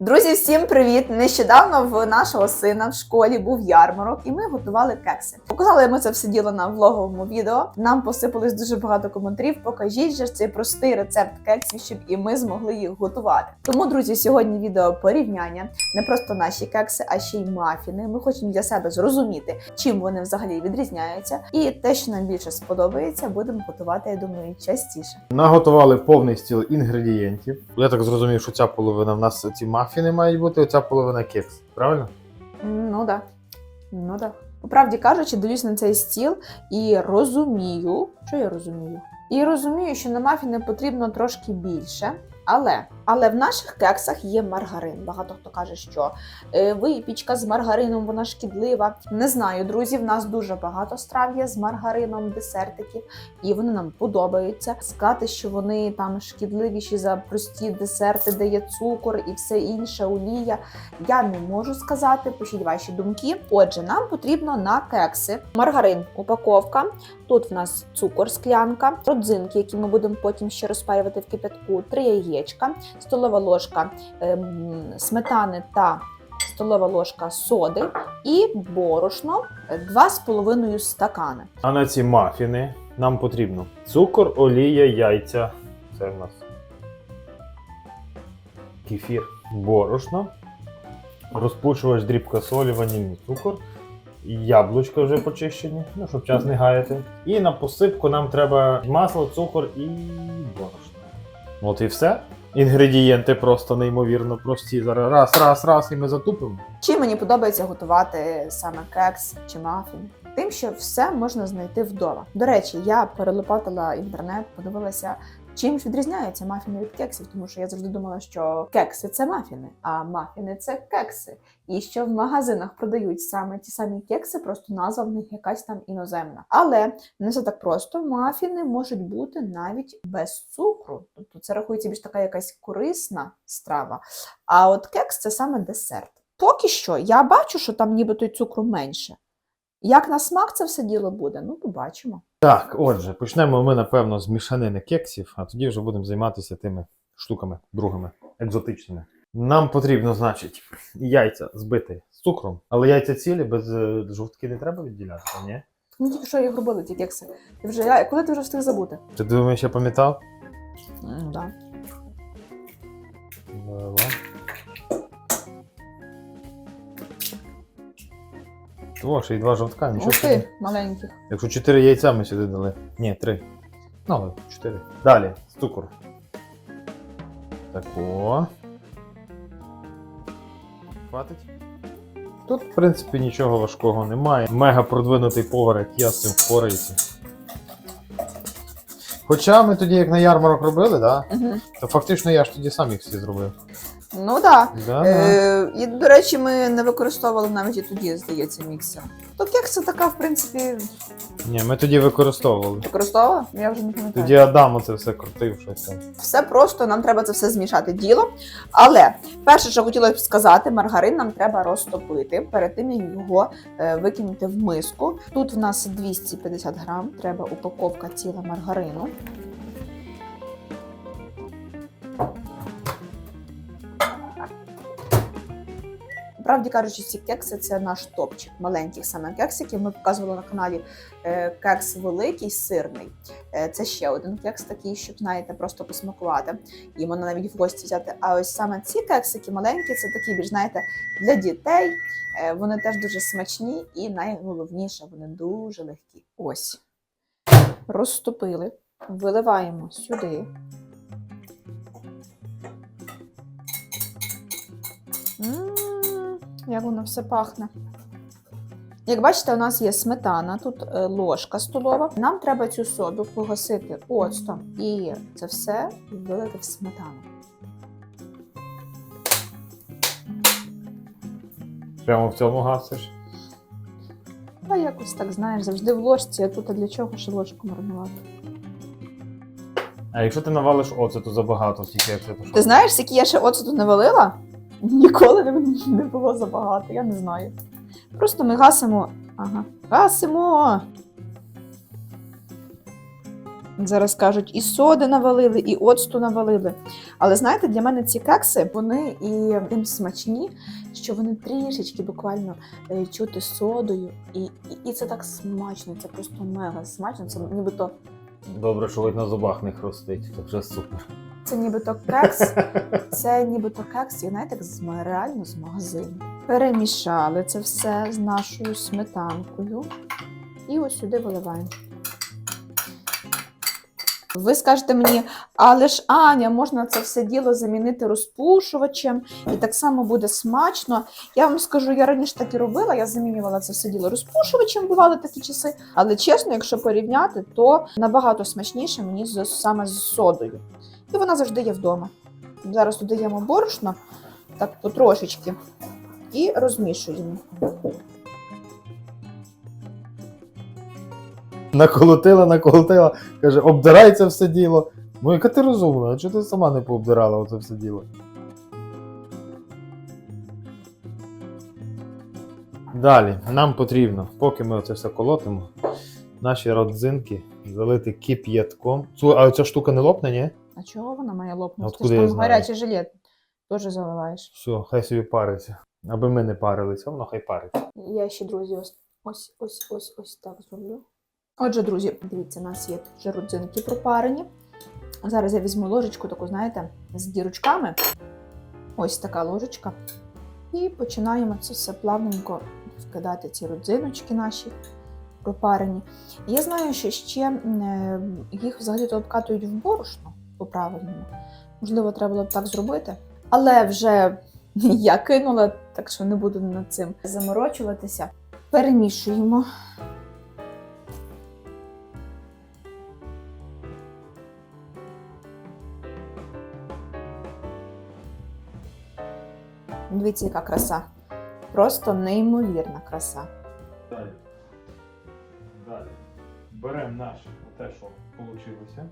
Друзі, всім привіт! Нещодавно в нашого сина в школі був ярмарок, і ми готували кекси. Показали ми це все діло на влоговому відео. Нам посипалось дуже багато коментарів. Покажіть же цей простий рецепт кексів, щоб і ми змогли їх готувати. Тому, друзі, сьогодні відео порівняння не просто наші кекси, а ще й мафіни. Ми хочемо для себе зрозуміти, чим вони взагалі відрізняються, і те, що нам більше сподобається, будемо готувати. Я думаю, частіше. Наготували повний стіл інгредієнтів. Я так зрозумів, що ця половина в нас ці мафіни мають бути, оця половина кекс. Правильно? Ну да. Ну да. По правді кажучи, дивлюсь на цей стіл і розумію, що я розумію. І розумію, що на мафіни потрібно трошки більше. Але, але в наших кексах є маргарин. Багато хто каже, що е, випічка з маргарином вона шкідлива. Не знаю, друзі. В нас дуже багато страв є з маргарином, десертиків, і вони нам подобаються. Сказати, що вони там шкідливіші за прості десерти, де є цукор і все інше, олія. Я не можу сказати. Пишіть ваші думки. Отже, нам потрібно на кекси маргарин, упаковка. Тут в нас цукор, склянка, родзинки, які ми будемо потім ще розпарювати в кипятку, три яєчка, столова ложка ем, сметани та столова ложка соди і борошно е, 2,5 стакани. А на ці мафіни нам потрібно цукор, олія, яйця. Це в нас кефір, борошно, розпушувач, дрібка солі, ванільний цукор, яблучка вже почищені, ну, щоб час не гаяти. І на посипку нам треба масло, цукор і борошно. От і все. Інгредієнти просто неймовірно прості. Зараз раз, раз, раз, і ми затупимо. Чи мені подобається готувати саме кекс чи мафін? Тим, що все можна знайти вдома. До речі, я перелопатила інтернет, подивилася, чим ж відрізняються мафіни від кексів, тому що я завжди думала, що кекси це мафіни, а мафіни це кекси. І що в магазинах продають саме ті самі кекси, просто назва в них якась там іноземна. Але не все так просто. Мафіни можуть бути навіть без цукру. Тобто це рахується більш така якась корисна страва. А от кекс це саме десерт. Поки що я бачу, що там нібито й цукру менше. Як на смак це все діло буде? Ну, побачимо. Так, отже, почнемо ми, напевно, з мішанини кексів, а тоді вже будемо займатися тими штуками другими, екзотичними. Нам потрібно, значить, яйця збити з цукром, але яйця цілі без е, жовтки не треба відділяти, ні? Ми тільки що їх робили, ті кекси. Ти вже, я- коли ти вже встиг забути? Ти думаєш, я пам'ятав? Ну, да. Два. О, ще й два жовтка, нічого. Собі. маленьких. Якщо чотири яйця ми сюди дали. Ні, три. Ну, чотири. Далі, з цукру. Так, о. Хватить? Тут, в принципі, нічого важкого немає. Мега продвинутий повар, як я з цим впорається. Хоча ми тоді, як на ярмарок робили, да? Угу. то фактично я ж тоді сам їх всі зробив. Ну так. Да. Е, і, до речі, ми не використовували навіть і тоді, здається, міксер. То кекси така, в принципі, Ні, ми тоді використовували. використовувала? Я вже не пам'ятаю. Тоді Адам оце все крутив, щось там. Все просто, нам треба це все змішати діло. Але перше, що хотіла б сказати, маргарин нам треба розтопити перед тим, як його е, викинути в миску. Тут в нас 250 грам, треба упаковка ціла маргарину. Правді кажучи, ці кекси це наш топчик маленьких саме кексиків. Ми показували на каналі е, кекс великий сирний. Е, Це ще один кекс такий, щоб знаєте, просто посмакувати. І можна навіть в гості взяти. А ось саме ці кексики маленькі, це такі більш знаєте для дітей. Е, Вони теж дуже смачні і найголовніше, вони дуже легкі. Ось розтопили, виливаємо сюди. Як воно все пахне. Як бачите, у нас є сметана, тут е, ложка столова. Нам треба цю соду погасити оцтом і це все вилити в сметану. Прямо в цьому гасиш. А якось так знаєш, завжди в ложці, а тут а для чого ще ложку маринувати? А якщо ти навалиш оцету забагато, тільки як це? Ти знаєш, скільки я ще оцету не валила? Ніколи не, було забагато, я не знаю. Просто ми гасимо. Ага. Гасимо. Зараз кажуть, і соди навалили, і оцту навалили. Але знаєте, для мене ці кекси вони і тим смачні, що вони трішечки буквально е, чути содою, і, і, і це так смачно, це просто мега смачно. Це нібито Добре, що хоч на зубах не хрустить, це вже супер. Це нібито кекс, це нібито кекс, знаєте, з реально з магазину. Перемішали це все з нашою сметанкою. І ось сюди виливаємо. Ви скажете мені, але ж Аня, можна це все діло замінити розпушувачем, і так само буде смачно. Я вам скажу, я раніше так і робила, я замінювала це все діло розпушувачем, бували такі часи. Але чесно, якщо порівняти, то набагато смачніше мені саме з содою. І вона завжди є вдома. Зараз додаємо борошно, так потрошечки, і розмішуємо. Наколотила, наколотила, каже, обдирай це все діло. Ну, яка ти розумна, а чого ти сама не пообдирала оце все діло? Далі, нам потрібно, поки ми оце все колотимо, наші родзинки залити кип'ятком. А ця штука не лопне, ні? А чого вона має лопнути? Откуда Ти ж там знаю? гарячий жилет теж заливаєш. Все, хай собі париться. Аби ми не парилися, воно хай париться. Я ще, друзі, ось ось ось ось ось так зроблю. Отже, друзі, дивіться, у нас є вже родзинки пропарені. Зараз я візьму ложечку, таку, знаєте, з дірочками. Ось така ложечка. І починаємо це все плавненько вкидати ці родзиночки наші пропарені. Я знаю, що ще е, їх взагалі-то обкатують в борошно по-правильному. Можливо, треба було б так зробити. Але вже я кинула, так що не буду над цим заморочуватися. Перемішуємо. Дивіться, яка краса. Просто неймовірна краса. Далі. Далі. Беремо наше, те, що вийшло.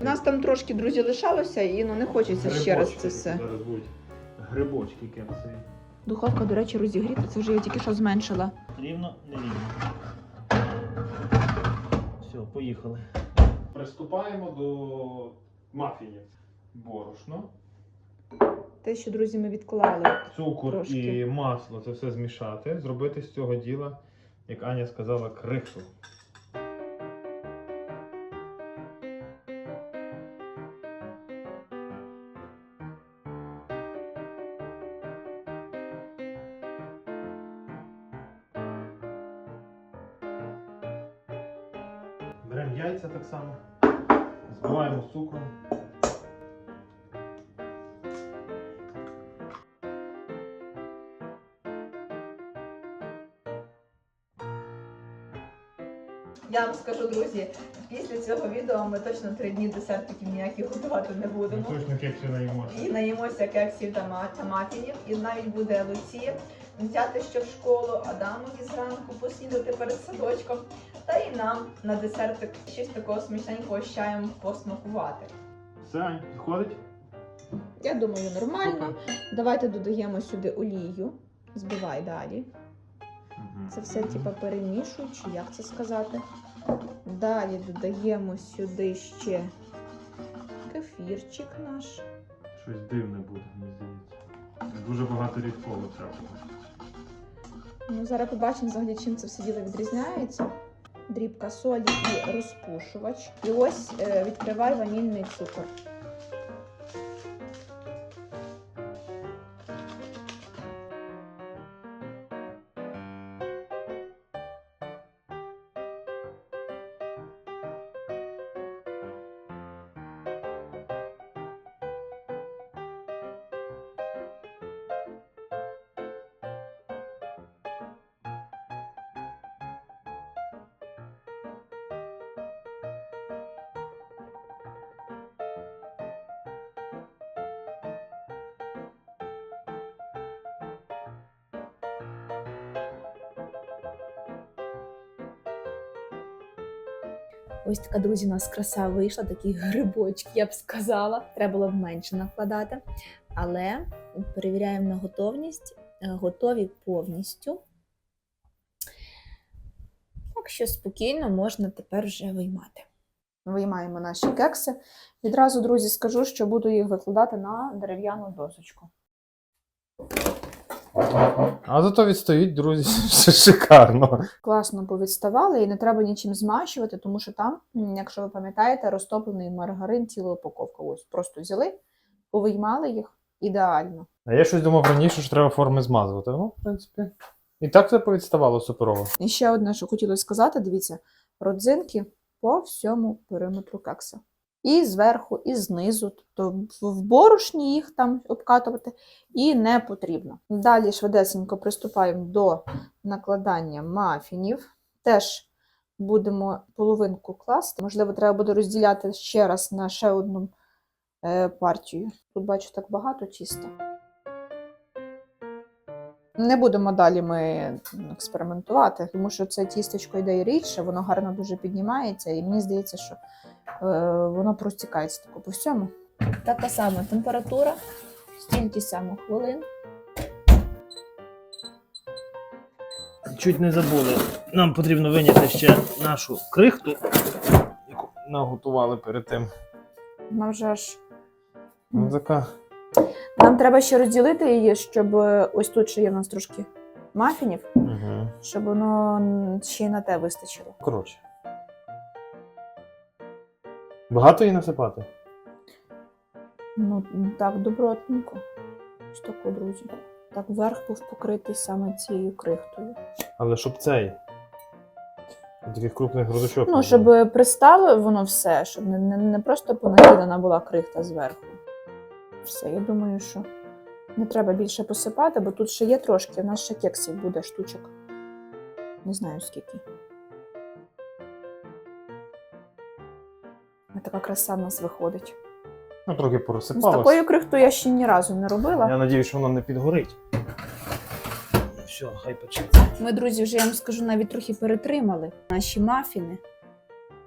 У нас там трошки, друзі, лишалося, і ну не хочеться ще раз це все. Зараз будуть грибочки кепси. Духовка, до речі, розігріта, це вже я тільки що зменшила. Рівно, не рівно. Все, поїхали. Приступаємо до мафінів. Борошно, Те, що, друзі, ми відклали. цукор Трошки. і масло це все змішати, зробити з цього діла, як Аня сказала, крихту. Друзі, після цього відео ми точно три дні десертиків ніяких готувати не Ми будемо. точно кексі наїмося. І наїмося кексів та ма- та мафінів, і навіть буде Луці взяти ще в школу, Адамові зранку поснідати перед садочком, та і нам на десертик щось такого смачненького з чаєм посмакувати. Все, підходить? Я думаю, нормально. Давайте додаємо сюди олію. Збивай далі. Це все типа перемішуй, чи як це сказати. Далі додаємо сюди ще кефірчик наш. Щось дивне буде, мені здається. Дуже багато рідкого треба. Ну, зараз побачимо взагалі, чим це все діло відрізняється. Дрібка солі і розпушувач. І ось е, відкривай ванільний цукор. Ось така, друзі, у нас краса вийшла, такі грибочки, я б сказала. Треба було б менше накладати. Але перевіряємо на готовність. Е, Готові повністю. Так що спокійно можна тепер вже виймати. Виймаємо наші кекси. Відразу, друзі, скажу, що буду їх викладати на дерев'яну досочку. А зато відстоїть, друзі, все шикарно. Класно повідставали і не треба нічим змащувати, тому що там, якщо ви пам'ятаєте, розтоплений маргарин, ціла упаковка. Ось просто взяли, повиймали їх ідеально. А я щось думав раніше, що треба форми змазувати. Ну, в принципі. І так це повідставало суперово. І ще одне, що хотілося сказати, дивіться, родзинки по всьому периметру кекса. І зверху, і знизу. Тобто в- борошні їх там обкатувати і не потрібно. Далі швидесенько приступаємо до накладання мафінів. Теж будемо половинку класти. Можливо, треба буде розділяти ще раз на ще одну е, партію. Тут бачу так багато чисто. Не будемо далі ми експериментувати, тому що це тістечко йде і рідше, воно гарно дуже піднімається, і мені здається, що воно простікається тако по всьому. Така сама температура, стільки само хвилин. Чуть не забули. Нам потрібно виняти ще нашу крихту. Яку наготували перед тим. Вона вже ж. Ну, така. Нам треба ще розділити її, щоб е, ось тут ще є в нас трошки мафінів, Угу. щоб воно ще й на те вистачило. Коротше. Багато її насипати? Ну, так, добротненько. Ось тако, друзі. Так, верх був покритий саме цією крихтою. Але щоб цей. Таких крупних грудочок. не Ну, було. щоб пристало воно все, щоб не, не, не просто понакидана була крихта зверху. Все, я думаю, що не треба більше посипати, бо тут ще є трошки, у нас ще кексів буде штучок. Не знаю скільки. Така краса в нас виходить. Ну, трохи Ну, з порозсипалось. такою крихтою я ще ні разу не робила. Я надію, що воно не підгорить. Все, хай пече. Ми, друзі, вже я вам скажу, навіть трохи перетримали наші мафіни.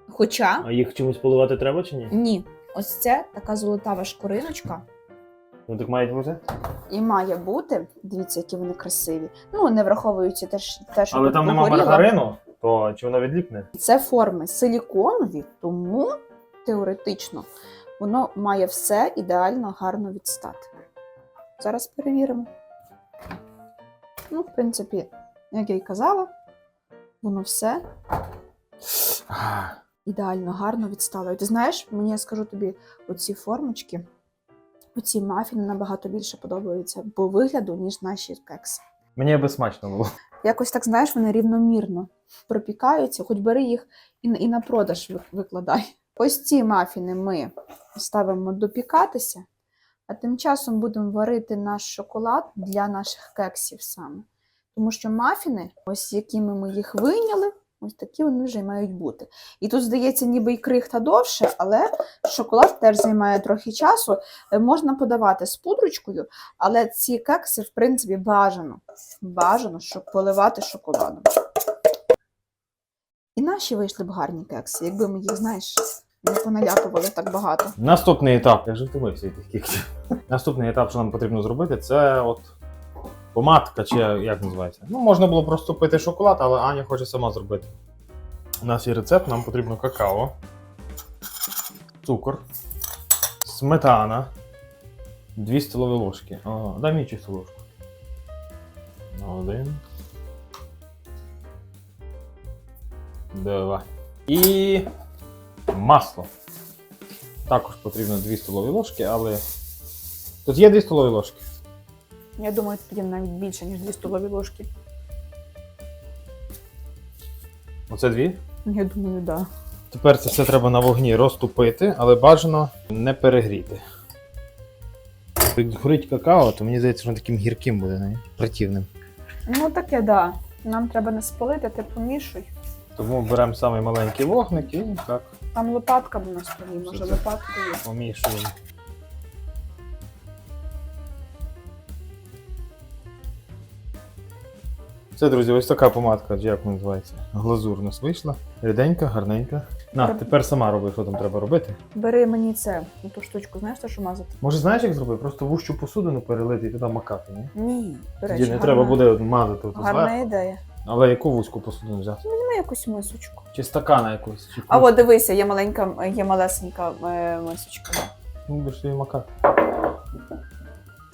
Хоча А їх чимось поливати треба чи ні? ні, ось це така золотава шкориночка. Ну так мають бути. І має бути, дивіться, які вони красиві. Ну, не враховуючи те, що- те що Але тут там нема погоріло. маргарину, то чи воно відліпне? Це форми силіконові, тому теоретично воно має все ідеально гарно відстати. Зараз перевіримо. Ну, в принципі, як я й казала, воно все ідеально гарно відстало. І ти знаєш, мені я скажу тобі, оці формочки, оці мафіни набагато більше подобаються по вигляду, ніж наші кекси. Мені аби смачно було. Якось так, знаєш, вони рівномірно пропікаються, хоч бери їх і, і на продаж викладай. Ось ці мафіни ми ставимо допікатися, а тим часом будемо варити наш шоколад для наших кексів саме. Тому що мафіни, ось якими ми їх вийняли, ось такі вони вже мають бути. І тут, здається, ніби й крихта довше, але шоколад теж займає трохи часу. Е, Можна подавати з пудрочкою, але ці кекси, в принципі, бажано. Бажано, щоб поливати шоколадом. І наші вийшли б гарні кекси, якби ми їх, знаєш, не поналяпували так багато. Наступний етап. Я вже втомився від кексів. Наступний етап, що нам потрібно зробити, це от помадка, чи як називається. Ну, можна було просто пити шоколад, але Аня хоче сама зробити. У нас є рецепт, нам потрібно какао, цукор, сметана, 2 столові ложки. Ага, дай мені чисту ложку. Один. Два. І масло. Також потрібно 2 столові ложки, але. Тут є 2 столові ложки. Я думаю, тоді навіть більше, ніж 2 столові ложки. Оце дві. Я думаю, так. Да. Тепер це все треба на вогні розтопити, але бажано не перегріти. Як горить какао, то мені здається, що воно таким гірким буде, не? противним. Ну таке, так. Да. Нам треба не спалити, ти помішуй. Тому беремо самий маленький вогник і так Там лопатка була на столі, може Що це? лопаткою. помішуємо. Це, друзі, ось така помадка, як вона називається. Глазур у нас вийшла. Ріденька, гарненька. На, Треба- тепер сама роби, що там треба робити. Бери мені це, ту штучку, знаєш, те, що мазати? Може, знаєш, як зробити? Просто вущу посудину перелити і туди макати, ні? Ні. До Тоді речі, не гарна- треба буде мазати ото Гарна зверху. ідея. Але яку вузьку посудину взяти? Візьми якусь мисочку. Чи стакана якусь? Чи А от дивися, є маленька, є малесенька е, мисочка. Ну, будеш її макати.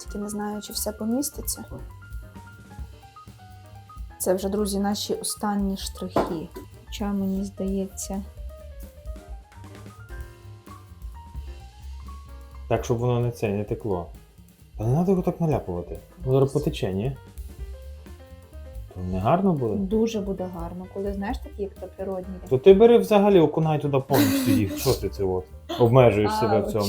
Тільки не знаю, чи все поміститься. Це вже, друзі, наші останні штрихи. Хоча мені здається. Так, щоб воно не це, не текло. Та не треба його так наляпувати. Воно потече, ні? Не гарно буде? Дуже буде гарно, коли знаєш такі, як то природні. То ти бери взагалі окунай туди повністю їх. Що ти це от? Обмежуєш А, себе в цьому.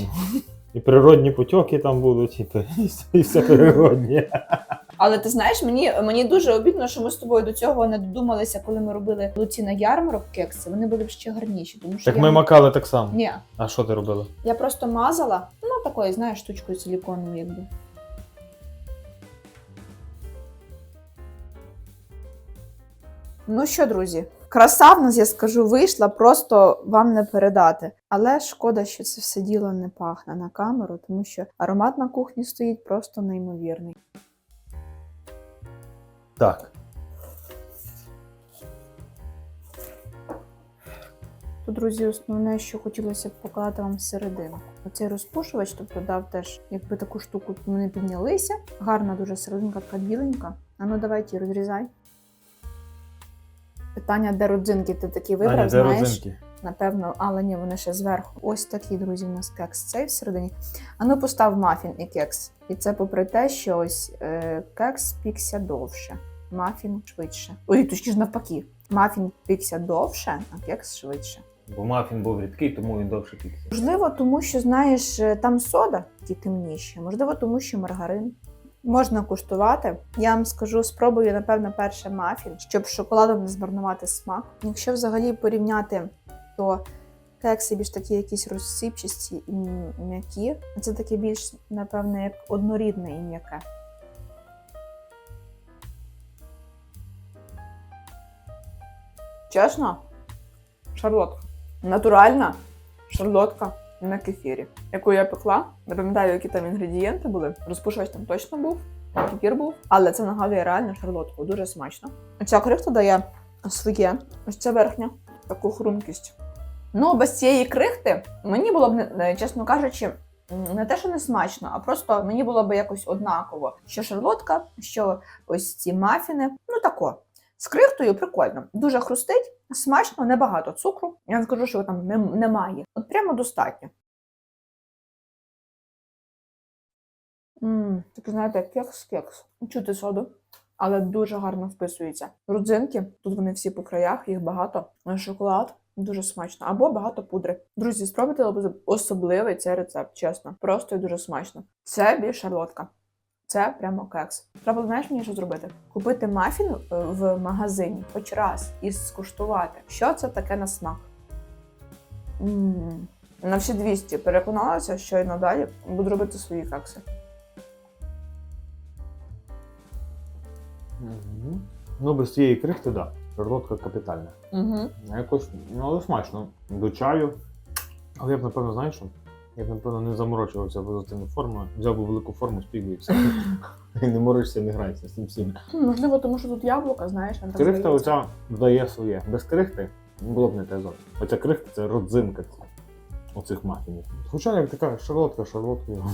І природні потоки там будуть, і, і все- і все природнє. Але ти знаєш, мені, мені дуже обідно, що ми з тобою до цього не додумалися, коли ми робили луці на ярмарок кекси. Вони були б ще гарніші. Тому що Так я... ми макали так само. Ні, А що ти робила? я просто мазала, ну такою, знаєш, штучкою силіконовою, якби. Ну що, друзі, краса в нас, я скажу, вийшла, просто вам не передати. Але шкода, що це все діло не пахне на камеру, тому що аромат на кухні стоїть просто неймовірний. Так. Тут, друзі, основне, що хотілося б показати вам серединку. Оцей розпушувач, тобто дав теж, якби таку штуку вони піднялися. Гарна дуже серединка, така біленька. А ну давайте розрізай. Питання, де родзинки ти такі вибрав, Аня, де знаєш? розинки? Напевно, але ні, вони ще зверху. Ось такий, друзі, у нас кекс цей всередині. А ну постав мафін і кекс. І це попри те, що ось е, кекс пікся довше, мафін швидше. Ой, точніше навпаки. Мафін пікся довше, а кекс швидше. Бо мафін був рідкий, тому він довше пікся. Можливо, тому що знаєш, е, там сода ті темніші, можливо, тому що маргарин. Можна куштувати. Я вам скажу, спробую, напевно, перше мафін, щоб шоколадом не змарнувати смак. Якщо взагалі порівняти, то кекси більш такі якісь розсипчасті і м'які. Це таке більш, напевно, як однорідне і м'яке. Чесно, шарлотка. Натуральна шарлотка на кефірі, яку я пекла. Не пам'ятаю, які там інгредієнти були. Розпушувач там точно був, кефір був, але це нагадує реально шарлотку. Дуже смачно. Ця крихта дає своє, ось ця верхня, таку хрумкість. Ну, без цієї крихти мені було б, чесно кажучи, не те, що не смачно, а просто мені було б якось однаково. Що шарлотка, що ось ці мафіни. Ну тако. З крихтою прикольно. Дуже хрустить, смачно, небагато цукру. Я не скажу, що там немає. От прямо достатньо. Таке, знаєте, кекс-кекс. Чути соду, але дуже гарно вписується. Родзинки, тут вони всі по краях, їх багато. Шоколад дуже смачно. Або багато пудри. Друзі, спробуйте особливий цей рецепт, чесно. Просто і дуже смачно. Це більш шарлотка. Це прямо кекс. Треба, знаєш мені що зробити? Купити мафін е, в магазині хоч раз і скуштувати, що це таке на смак. м На всі 200 переконалася, що і надалі буду робити свої кекси. Ну, без цієї крихти, так. Да. Шарлотка капітальна. Угу. Якось, ну, але смачно. До чаю. Але я б, напевно, знаєш що? Я б, напевно, не заморочувався б за тими формами. Взяв би велику форму, спів і все. І не морочишся, не грайся з цим всім. Можливо, тому що тут яблука, знаєш, так Крихта оця дає своє. Без крихти було б не те зовсім. Оця крихта це родзинка оцих мафінів. Хоча як така шарлотка, шарлоткою.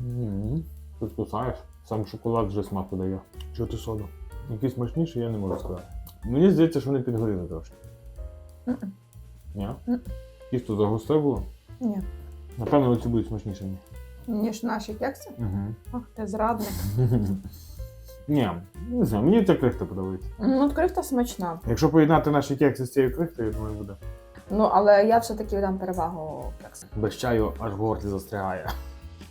Мгм. Ти вкусаєш, сам шоколад вже смаку дає. Що ти соду? Який смачніший, я не можу сказати. Мені здається, що вони підгоріли трошки. Ні? Мгм. Тісто загусте було. Ні. Напевно, оці будуть смачнішими. Ніж наші кекси. Угу. Ах, ти зрадник. Ні, не знаю, мені ця крихта подобається. Ну, от крихта смачна. Якщо поєднати наші кекси з цією крихтою, я думаю, буде. Ну, але я все-таки дам перевагу кексам. Без чаю аж в горлі застрягає.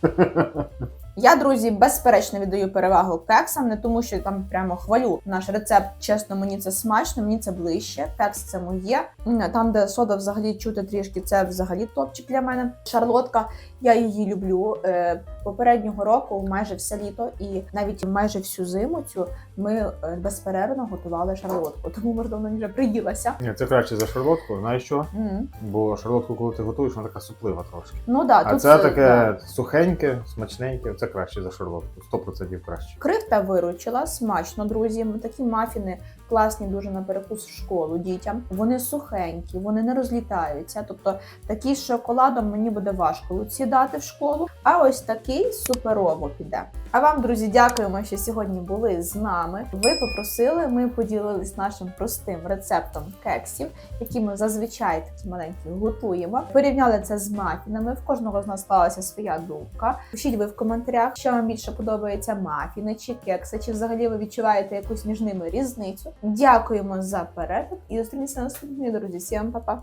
Я, друзі, безперечно віддаю перевагу кексам, не тому, що там прямо хвалю наш рецепт. Чесно, мені це смачно, мені це ближче. Кекс це моє. Там, де сода взагалі чути трішки, це взагалі топчик для мене. Шарлотка, я її люблю. Е, Попереднього року, майже все літо, і навіть майже всю зиму цю ми е, безперервно готували шарлотку. Тому Мордовна вже приїлася. Ні, це краще за шарлотку. Знаєш що? М. Бо шарлотку, коли ти готуєш, вона така суплива трошки. Ну да, А тут це таке да. сухеньке, смачненьке, це краще за шарлотку. 100% краще. Крихта виручила, смачно, друзі. Такі мафіни класні дуже на перекус в школу дітям. Вони сухенькі, вони не розлітаються. Тобто такі з шоколадом мені буде важко сідати в школу. А ось такий суперово піде. А вам, друзі, дякуємо, що сьогодні були з нами. Ви попросили, ми поділились нашим простим рецептом кексів, які ми зазвичай такі маленькі готуємо. Порівняли це з мафінами. В кожного з нас склалася своя думка. Пишіть ви в коментарях, що вам більше подобається мафіни чи кекси, чи взагалі ви відчуваєте якусь між ними різницю. Дякуємо за перегляд і зустрінемося на наступній, друзі. Всім па-па!